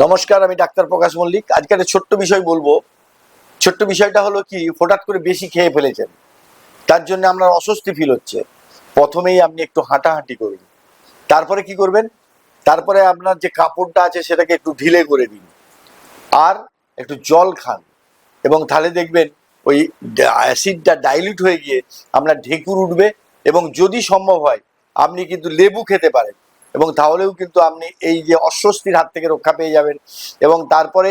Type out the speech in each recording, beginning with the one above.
নমস্কার, আমি ডাক্তার প্রকাশ মল্লিক। আজকে একটা ছোট্ট বিষয় বলব। ছোট্ট বিষয়টা হলো কি, হঠাৎ করে বেশি খেয়ে ফেলেছেন। তার জন্য আপনার অস্বস্তি ফিল হচ্ছে। প্রথমেই আপনি একটু হাঁটাহাঁটি করুন। তারপরে কি করবেন? তারপরে আপনার যে কাপড়টা আছে, সেটাকে একটু ঢিলে করে দিন। আর একটু জল খান। এবং তাহলে দেখবেন, ওই অ্যাসিডটা ডাইলিউট হয়ে গিয়ে আপনার ঢেকুর উঠবে। এবং যদি সম্ভব হয়, আপনি কিন্তু লেবু খেতে পারেন। এবং তাহলেও কিন্তু আপনি এই যে অস্বস্তির হাত থেকে রক্ষা পেয়ে যাবেন এবং তারপরে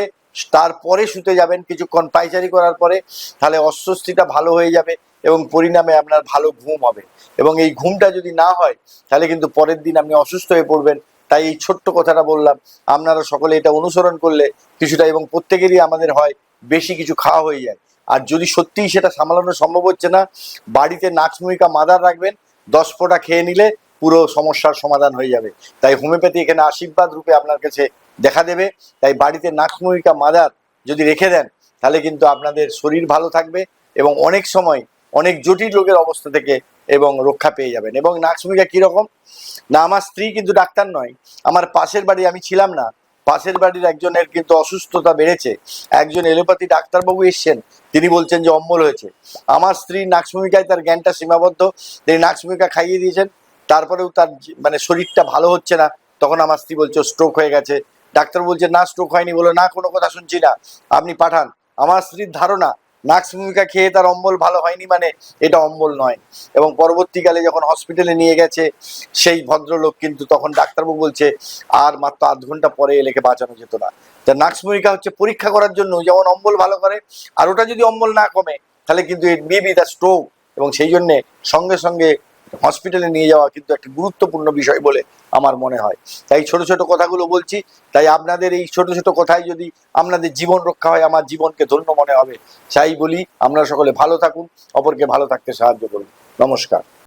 তারপরে শুতে যাবেন কিছুক্ষণ পাইচারি করার পরে, তাহলে অস্বস্তিটা ভালো হয়ে যাবে এবং পরিণামে আপনার ভালো ঘুম হবে। এবং এই ঘুমটা যদি না হয়, তাহলে কিন্তু পরের দিন আপনি অসুস্থ হয়ে পড়বেন। তাই এই ছোট্ট কথাটা বললাম, আপনারা সকলে এটা অনুসরণ করলে কিছুটা এবং প্রত্যেকেরই আমাদের হয় বেশি কিছু খাওয়া হয়ে যায়। আর যদি সত্যিই সেটা সামলানো সম্ভব হচ্ছে না, বাড়িতে নাচমুইকা মাদার রাখবেন, দশ ফোঁটা খেয়ে নিলে পুরো সমস্যার সমাধান হয়ে যাবে। তাই হোমিওপ্যাথি এখানে আশীর্বাদ রূপে আপনার কাছে দেখা দেবে। তাই বাড়িতে নাকমুইকা মাদার যদি রেখে দেন, তাহলে কিন্তু আপনাদের শরীর ভালো থাকবে এবং অনেক সময় অনেক জটিল রোগের অবস্থা থেকে এবং রক্ষা পেয়ে যাবেন। এবং নাকসুমিকা কীরকম? না, আমার স্ত্রী কিন্তু ডাক্তার নয়। আমার পাশের বাড়ি আমি ছিলাম না। পাশের বাড়ির একজনের কিন্তু অসুস্থতা বেড়েছে। একজন এলোপ্যাথি ডাক্তারবাবু এসছেন। তিনি বলছেন যে অম্বল হয়েছে। আমার স্ত্রী নাকসমিকায় তার জ্ঞানটা সীমাবদ্ধ। তিনি নাকসুমিকা খাইয়ে দিয়েছেন। তারপরেও তার মানে শরীরটা ভালো হচ্ছে না, তখন আমার স্ত্রী বলছে স্ট্রোক হয়ে গেছে। ডাক্তার বলছে, না স্ট্রোক হয়নি। বলে, না, কোনো কথা শুনছি না। আপনি পাঠান। আমার স্ত্রীর ধারণা নাক্স ভূমিকা খেয়ে তার অম্বল ভালো হয়নি মানে এটা অম্বল নয়। এবং পরবর্তীকালে যখন হসপিটালে নিয়ে গেছে, সেই ভদ্রলোক কিন্তু তখন ডাক্তারবাবু বলছে, আর মাত্র আধ ঘণ্টা পরে এলেকে বাঁচানো যেত না। তা নাক্স ভূমিকা হচ্ছে পরীক্ষা করার জন্য, যেমন অম্বল ভালো করে, আর ওটা যদি অম্বল না কমে, তাহলে কিন্তু ইট মেবি দ্য স্ট্রোক এবং সেই জন্যে সঙ্গে সঙ্গে হসপিটালে নিয়ে যাওয়া কিন্তু একটা গুরুত্বপূর্ণ বিষয় বলে আমার মনে হয়। তাই ছোট ছোট কথাগুলো বলছি, তাই আপনাদের এই ছোট ছোট কথায় যদি আপনাদের জীবন রক্ষা হয়, আমার জীবনকে ধন্য মনে হবে। চাই বলি, আপনারা সকলে ভালো থাকুন, অপরকে ভালো থাকতে সাহায্য করুন। নমস্কার।